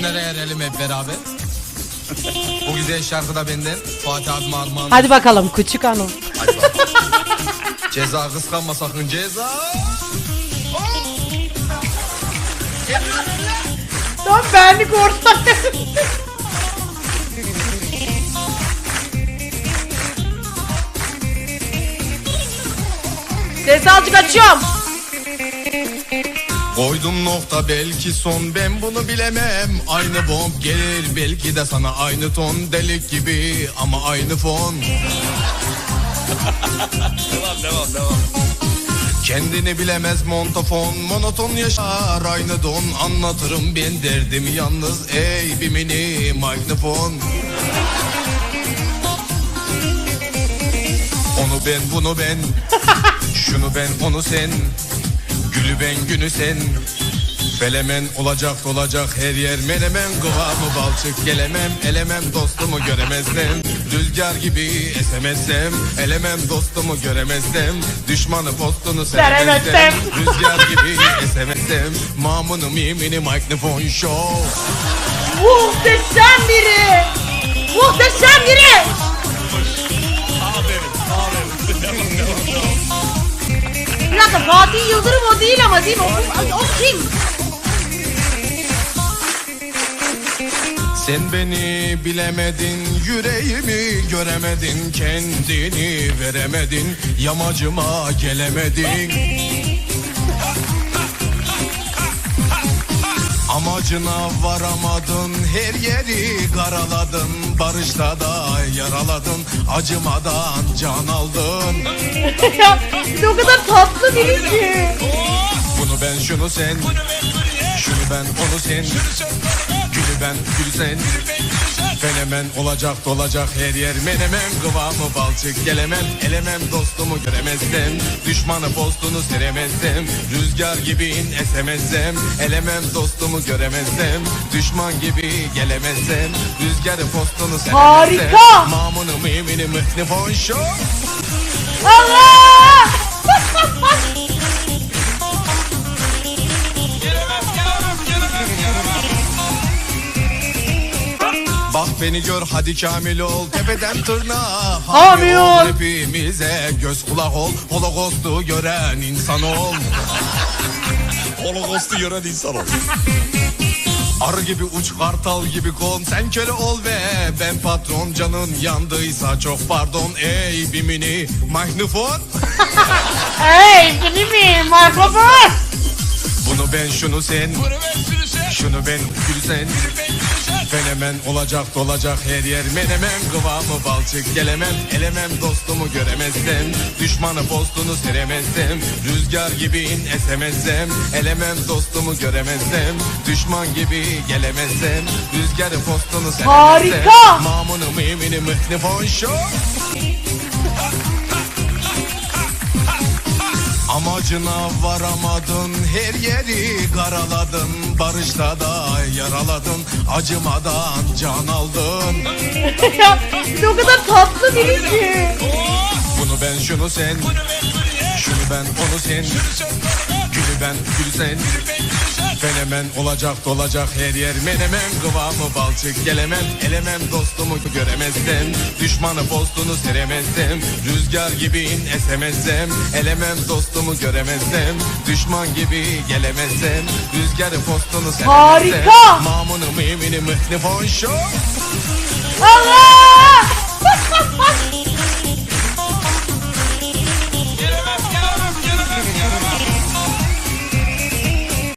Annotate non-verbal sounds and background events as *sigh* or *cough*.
günlere erelim hep beraber. Bu güzel şarkı da benden. Fatih abim armağan. Hadi bakalım küçük hanım. Hadi bakalım. ceza kıskanma sakın ceza. Tam benlik orta. Sesi azıcık açıyorum. Koydum nokta belki son ben bunu bilemem. Aynı bomb gelir belki de sana aynı ton. Delik gibi ama aynı fon. Devam devam devam. Kendini bilemez montafon. Monoton yaşar aynı don. Anlatırım ben derdimi yalnız. Ey bir mini mikrofon Onu ben bunu ben. *laughs* Şunu ben onu sen Gülü ben günü sen. Felemen olacak olacak her yer. Menemen kıvamı balçık gelemem. Elemem dostumu göremezsem. Rüzgar gibi esemezsem. Elemem dostumu göremezsem. Düşmanı postunu Seremezsem. Rüzgar gibi esemezsem. Mamını mimini mikrofon show Muhteşem biri. Muhteşem biri. Devam devam. Bir dakika Fatih Yıldırım değil ama değil mi? O, o kim? Sen beni bilemedin, yüreğimi göremedin, kendini veremedin, yamacıma gelemedin. Amacına varamadın, her yeri karaladın, barışta da yaraladın, acımadan can aldın. *laughs* bir de o kadar tatlı biri ki. Bunu ben şunu sen, şunu ben onu sen, gülü ben gülü sen. Fenomen olacak dolacak her yer. Menemen kıvamı balçık gelemem. Elemem dostumu göremezsem. Düşmanı postunu seremezsem. Rüzgar gibi in esemezsem. Elemem dostumu göremezsem. Düşman gibi gelemezsem. Rüzgarı postunu seremezsem. Harika! mamunu mimini mıhni Allah! Beni gör hadi kamil ol tepeden tırnağa Hamil ol. hepimize göz kulak ol holokostu gören insan ol Holocaust'u gören insan ol. Arı gibi uç kartal gibi kon sen köle ol ve ben patron canın yandıysa çok pardon ey bir mini mikrofon Hey *laughs* seni mi? Mikrofon. bunu ben şunu sen Bunu ben sürüsen. şunu ben gül sen. Fenomen olacak dolacak her yer. Menemen kıvamı balçık gelemem. Elemem dostumu göremezsem. Düşmanı postunu seremezsem. Rüzgar gibi in esemezsem. Elemem dostumu göremezsem. Düşman gibi gelemezsem. Rüzgarı postunu seremezsem. Harika! mamunu mimini mikrofon show Amacına varamadın her yeri karaladın Barışta da yaraladın acımadan can aldın bir de o kadar tatlı biri ki. Bunu ben şunu sen. Şunu ben onu sen. Gülü ben gülü sen. Fenomen olacak dolacak her yer. Menemen kıvamı balçık gelemem. Elemem dostumu göremezsem. Düşmanı postunu seremezsem. Rüzgar gibi esemezsem. Elemem dostumu göremezsem. Düşman gibi gelemezsem. Rüzgarı postunu seremezsem. Harika! mamunu mimini mikrofon show Allah! *laughs*